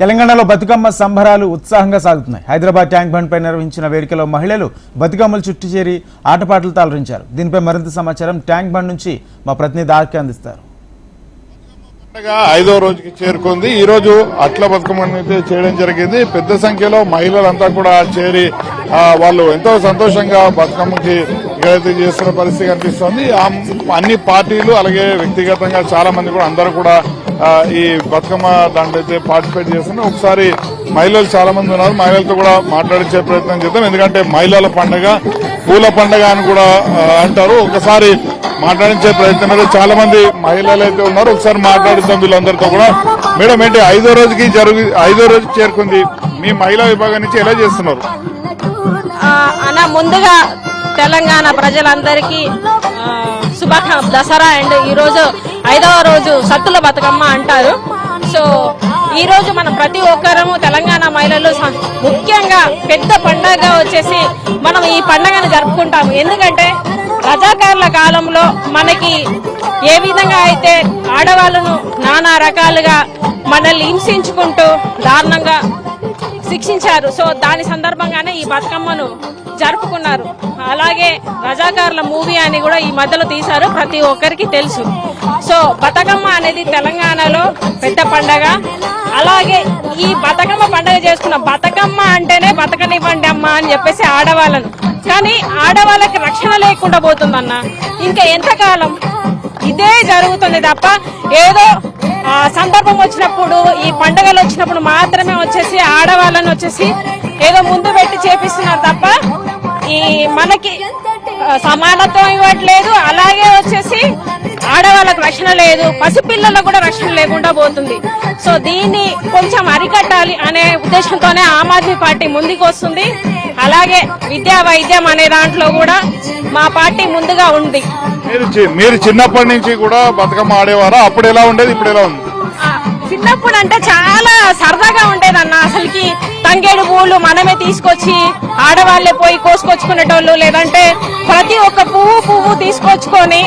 తెలంగాణలో బతుకమ్మ సంబరాలు ఉత్సాహంగా సాగుతున్నాయి. హైదరాబాద్ ట్యాంక్ బండ్ పై నిర్వహించిన వేడుకలో మహిళలు బతుకమ్మలు చుట్టూ చేరి ఆటపాటలు అలరించారు దీనిపై మరింత సమాచారం ట్యాంక్ బండ్ నుంచి మా ప్రతినిధి ఆర్కే అందిస్తారు. ఐదో రోజుకి చేరుకుంది. ఈ రోజు అట్ల బతుకమ్మని అయితే చేయడం జరిగింది. పెద్ద సంఖ్యలో మహిళలంతా కూడా చేరి వాళ్ళు ఎంతో సంతోషంగా బతుకమ్మకి ఇక్కడైతే చేస్తున్న పరిస్థితి కనిపిస్తుంది. అన్ని పార్టీలు అలాగే వ్యక్తిగతంగా చాలా మంది కూడా అందరూ కూడా ఈ బతుకమ్మ దాంట్లో అయితే పార్టిసిపేట్ చేస్తున్నారు ఒకసారి మహిళలు చాలా మంది ఉన్నారు. మహిళలతో కూడా మాట్లాడించే ప్రయత్నం చేద్దాం. ఎందుకంటే మహిళల పండగ పూల పండగ అని కూడా అంటారు. ఒకసారి మాట్లాడించే ప్రయత్నం అయితే చాలా మంది మహిళలు అయితే ఉన్నారు. ఒకసారి మాట్లాడిద్దాం వీళ్ళందరితో కూడా. మేడం ఏంటి ఐదో రోజుకి జరుగు ఐదో రోజుకి చేరుకుంది మీ మహిళా విభాగం నుంచి ఎలా చేస్తున్నారు? ముందుగా తెలంగాణ ప్రజలందరికీ ఆ, శుభాకా దసరా అండ్ ఈరోజు ఐదవ రోజు సత్తుల బతుకమ్మ అంటారు. సో ఈరోజు మనం ప్రతి ఒక్కరము తెలంగాణ మహిళలు ముఖ్యంగా పెద్ద పండగ వచ్చేసి మనం ఈ పండగను జరుపుకుంటాము. ఎందుకంటే రజాకారుల కాలంలో మనకి ఏ విధంగా అయితే ఆడవాళ్ళను నానా రకాలుగా మనల్ని హింసించుకుంటూ దారుణంగా శిక్షించారు. సో దాని సందర్భంగానే ఈ బతుకమ్మను జరుపుకున్నారు. అలాగే రజాకారుల మూవీ అని కూడా ఈ మధ్యలో తీశారు. ప్రతి ఒక్కరికి తెలుసు. సో బతుకమ్మ అనేది తెలంగాణలో పెద్ద పండగ. అలాగే ఈ బతుకమ్మ పండగ చేసుకున్న బతుకమ్మ అంటేనే బతకనివ్వండి అమ్మ అని చెప్పేసి ఆడవాళ్ళను. కానీ ఆడవాళ్ళకి రక్షణ లేకుండా పోతుందన్న. ఇంకా ఎంతకాలం? ఇదే జరుగుతుంది తప్ప ఏదో సందర్భం వచ్చినప్పుడు ఈ పండుగలు వచ్చినప్పుడు మాత్రమే వచ్చేసి ఆడవాళ్ళని వచ్చేసి ఏదో ముందు పెట్టి చేపిస్తున్నారు తప్ప ఈ మనకి సమానత్వం ఇవ్వట్లేదు. అలాగే వచ్చేసి ఆడవాళ్ళకు రక్షణ లేదు పసిపిల్లలకు కూడా రక్షణ లేకుండా పోతుంది. సో దీన్ని కొంచెం అరికట్టాలి అనే ఉద్దేశంతోనే ఆమ్ ఆద్మీ పార్టీ ముందుకు వస్తుంది అలాగే విద్యా వైద్యం అనే దాంట్లో కూడా మా పార్టీ ముందుగా ఉంది. మీరు చిన్నప్పటి నుంచి కూడా బతుకమ్మ ఆడేవారా? అప్పుడు ఎలా ఉండేది? ఇప్పుడు ఎలా ఉంది? చిన్నప్పుడు అంటే చాలా సరదాగా ఉండేదన్న. అసలుకి తంగేడు పూలు మనమే తీసుకొచ్చి ఆడవాళ్ళే పోయి కోసుకొచ్చుకునేటోళ్ళు లేదంటే ప్రతి ఒక్క పువ్వు పువ్వు తీసుకొచ్చుకొని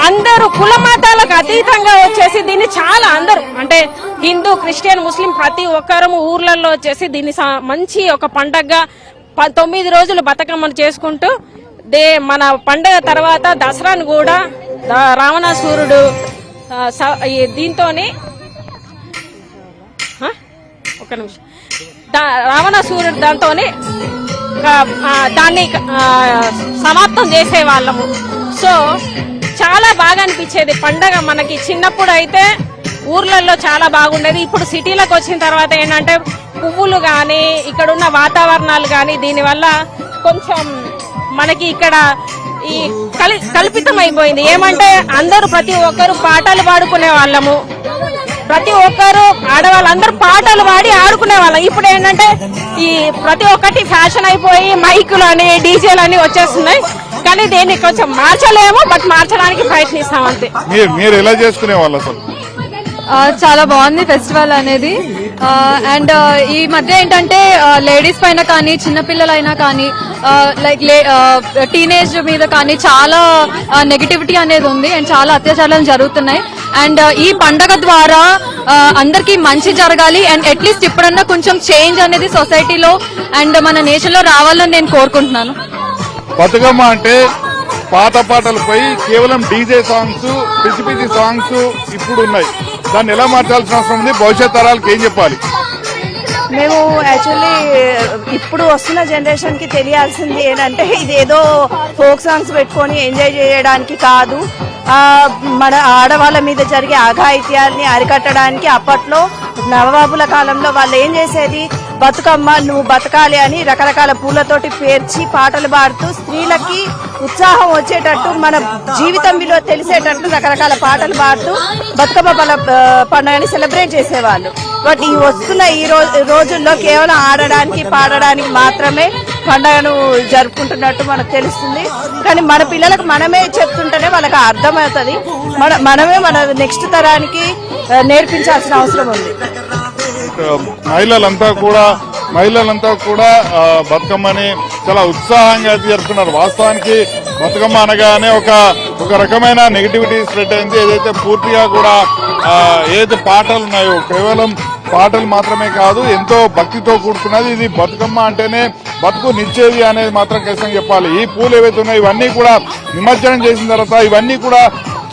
అందరూ కుల మతాలకు అతీతంగా వచ్చేసి దీన్ని చాలా అందరూ అంటే హిందూ క్రిస్టియన్ ముస్లిం ప్రతి ఒక్కరము ఊర్లలో వచ్చేసి దీన్ని సా- మంచి ఒక పండగగా ప- తొమ్మిది రోజులు బతుకమ్మను చేసుకుంటూ దే మన పండగ తర్వాత దసరాను కూడా రావణాసురుడు దీంతోనే స- దీంతోని ఒక నిమిషం. దా రావణాసురుడు దాంతోని దాన్ని సమాప్తం చేసే వాళ్ళము సో చాలా బాగా అనిపించేది. పండగ మనకి చిన్నప్పుడు అయితే ఊర్లలో చాలా బాగుండేది. ఇప్పుడు సిటీలకు వచ్చిన తర్వాత ఏంటంటే పువ్వులు కానీ ఇక్కడున్న వాతావరణాలు కానీ దీనివల్ల కొంచెం మనకి ఇక్కడ ఈ కలి కల్పితం అయిపోయింది ఏమంటే అందరూ ప్రతి ఒక్కరు పాటలు పాడుకునే వాళ్ళము. ప్రతి ఒక్కరు ఆడవాళ్ళందరూ పాటలు పాడి ఆడుకునే వాళ్ళం ఇప్పుడు ఏంటంటే ఈ ప్రతి ఒక్కటి ఫ్యాషన్ అయిపోయి మైకులు అని డీజేలు అని వచ్చేస్తున్నాయి. కానీ దీన్ని కొంచెం మార్చలేము బట్ మార్చడానికి ప్రయత్నిస్తాం అంతే. మీరు ఎలా చేసుకునే వాళ్ళు అసలు చాలా బాగుంది ఫెస్టివల్ అనేది. అండ్ ఈ మధ్య ఏంటంటే లేడీస్ పైన కానీ చిన్నపిల్లలైనా కానీ లైక్ టీనేజ్ మీద కానీ చాలా నెగిటివిటీ అనేది ఉంది. అండ్ చాలా అత్యాచారాలు జరుగుతున్నాయి. అండ్ ఈ పండగ ద్వారా ఆ, అందరికీ మంచి జరగాలి. అండ్ అట్లీస్ట్ ఇప్పుడన్నా కొంచెం చేంజ్ అనేది సొసైటీలో అండ్ మన నేషన్లో రావాలని నేను కోరుకుంటున్నాను. బతుకమ్మ అంటే పాత పాటలు పోయి కేవలం డీజే సాంగ్స్ పిచ్చి పిచ్చి సాంగ్స్ ఇప్పుడు ఉన్నాయి. దాన్ని ఎలా మార్చాల్సిన అవసరం ఉంది? భవిష్యత్ తరాలకు ఏం చెప్పాలి? మేము యాక్చువల్లీ ఇప్పుడు వస్తున్న జనరేషన్కి తెలియాల్సింది ఏంటంటే ఇదేదో ఫోక్ సాంగ్స్ పెట్టుకొని ఎంజాయ్ చేయడానికి కాదు. మన ఆడవాళ్ళ మీద జరిగే అఘాయిత్యాన్ని అరికట్టడానికి అప్పట్లో నవబాబుల కాలంలో వాళ్ళు ఏం చేసేది? బతుకమ్మ నువ్వు బతకాలి అని రకరకాల పూలతోటి పేర్చి పాటలు పాడుతూ స్త్రీలకి ఉత్సాహం వచ్చేటట్టు మన జీవితం విలువ తెలిసేటట్టు రకరకాల పాటలు పాడుతూ బతుకమ్మ పల పండుగని సెలబ్రేట్ చేసేవాళ్ళు. బట్ ఈ వస్తున్న ఈ రోజు రోజుల్లో కేవలం ఆడడానికి పాడడానికి మాత్రమే పండుగను జరుపుకుంటున్నట్టు మనకు తెలుస్తుంది. కానీ మన పిల్లలకు మనమే చెప్తుంటేనే వాళ్ళకి అర్థమవుతుంది. మన మనమే మన నెక్స్ట్ తరానికి నేర్పించాల్సిన అవసరం ఉంది. మహిళలంతా కూడా మహిళలంతా కూడా బతుకమ్మని చాలా ఉత్సాహంగా జరుపుకున్నారు వాస్తవానికి బతుకమ్మ అనగానే ఒక ఒక రకమైన నెగిటివిటీ స్ప్రెడ్ అయింది. ఏదైతే పూర్తిగా కూడా ఏది ఏదైతే పాటలు ఉన్నాయో కేవలం పాటలు మాత్రమే కాదు ఎంతో భక్తితో కూడుకున్నది ఇది బతుకమ్మ అంటేనే బతుకు నిచ్చేది అనేది మాత్రం ఖచ్చితంగా చెప్పాలి. ఈ పూలు ఏవైతే ఉన్నాయో ఇవన్నీ కూడా నిమజ్జనం చేసిన తర్వాత ఇవన్నీ కూడా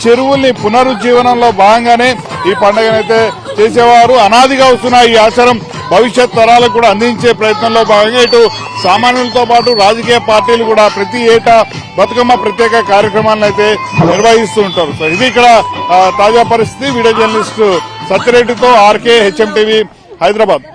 చెరువుల్ని పునరుజ్జీవనంలో భాగంగానే ఈ పండుగనైతే చేసేవారు. అనాదిగా వస్తున్న ఈ ఆచారం భవిష్యత్ తరాలకు కూడా అందించే ప్రయత్నంలో భాగంగా ఇటు సామాన్యులతో పాటు రాజకీయ పార్టీలు కూడా ప్రతి ఏటా బతుకమ్మ ప్రత్యేక కార్యక్రమాలను అయితే నిర్వహిస్తూ ఉంటారు సో ఇది ఇక్కడ తాజా పరిస్థితి. వీడియో జర్నలిస్టు సత్యరెడ్డితో ఆర్కే హెచ్ఎం టీవీ హైదరాబాద్.